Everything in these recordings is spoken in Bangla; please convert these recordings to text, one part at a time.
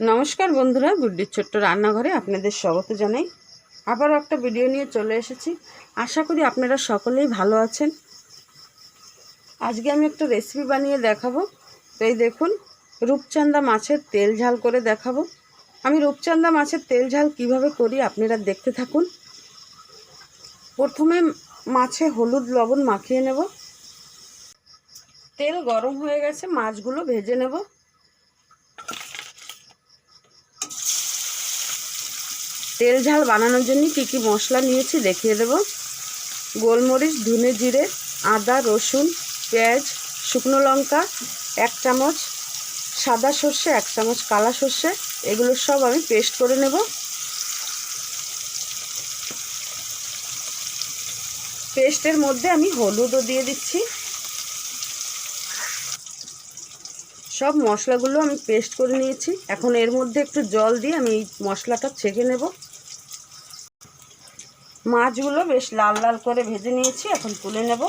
নমস্কার বন্ধুরা, গুড্ডির ছোট্ট রান্নাঘরে আপনাদের স্বাগত জানাই। আবারও একটা ভিডিও নিয়ে চলে এসেছি। আশা করি আপনারা সকলেই ভালো আছেন। আজকে আমি একটা রেসিপি বানিয়ে দেখাবো। তো এই দেখুন রূপচান্দা মাছের তেল ঝাল করে দেখাবো। আমি রূপচান্দা মাছের তেল ঝাল কীভাবে করি আপনারা দেখতে থাকুন। প্রথমে মাছে হলুদ লবণ মাখিয়ে নেব। তেল গরম হয়ে গেছে, মাছগুলো ভেজে নেব। তেল ঝাল বানানোর জন্য কী কী মশলা নিয়েছি দেখিয়ে দেব। গোলমরিচ, ধনে জিরে, আদা, রসুন, পেঁয়াজ, শুকনো লঙ্কা, এক চামচ, সাদা সর্ষে, এক চামচ কালা সর্ষে, এগুলো সব আমি পেস্ট করে নেব। পেস্টের মধ্যে আমি হলুদও দিয়ে দিচ্ছি। সব মশলাগুলো আমি পেস্ট করে নিয়েছি। এখন এর মধ্যে একটু জল দিয়ে আমি এই মশলাটা ছেঁকে নেব। মাছগুলো বেশ লাল লাল করে ভেজে নিয়েছি, এখন তুলে নেব।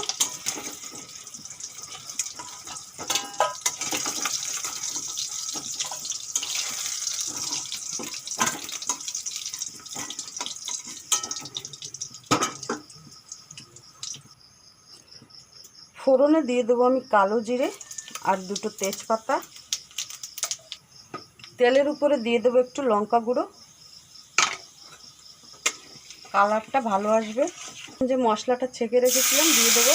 ফোড়নে দিয়ে দেবো আমি কালো জিরে। আর দুটো তেজপাতা। তেলের উপরে দিয়ে দেবো একটু লঙ্কা গুঁড়ো। কালারটা ভালো আসবে। যে মশলাটা ছেঁকে রেখেছিলাম, দিয়ে দেবো।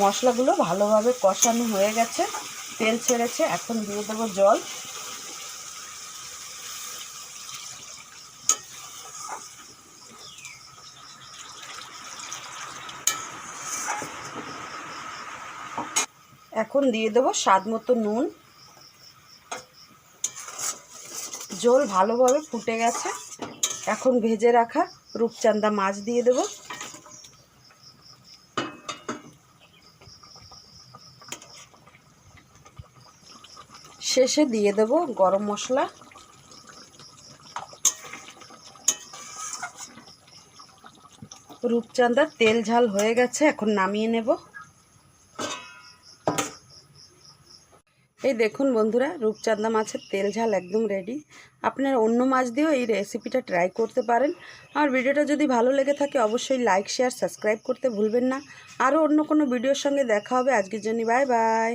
মশলাগুলো ভালোভাবে কষানো হয়ে গেছে। তেল ছেড়েছে, এখন দিয়ে দেবো জল। এখন দিয়ে দেবো স্বাদ মতো নুন। জল ভালোভাবে ফুটে গেছে। এখন ভেজে রাখা রূপচান্দা মাছ দিয়ে দেব। শেষে দিয়ে দেব গরম মশলা। রূপচান্দার তেল ঝাল হয়ে গেছে, এখন নামিয়ে নেব। এই দেখুন বন্ধুরা, রূপচাঁদা মাছের তেল ঝাল একদম রেডি আপনারা অন্য মাছ দিয়েও এই রেসিপিটা ট্রাই করতে পারেন। আমার ভিডিওটা যদি ভালো লেগে থাকে, অবশ্যই লাইক শেয়ার সাবস্ক্রাইব করতে ভুলবেন না। আরও অন্য কোনো ভিডিওর সঙ্গে দেখা হবে। আজকের জন্য বাই বাই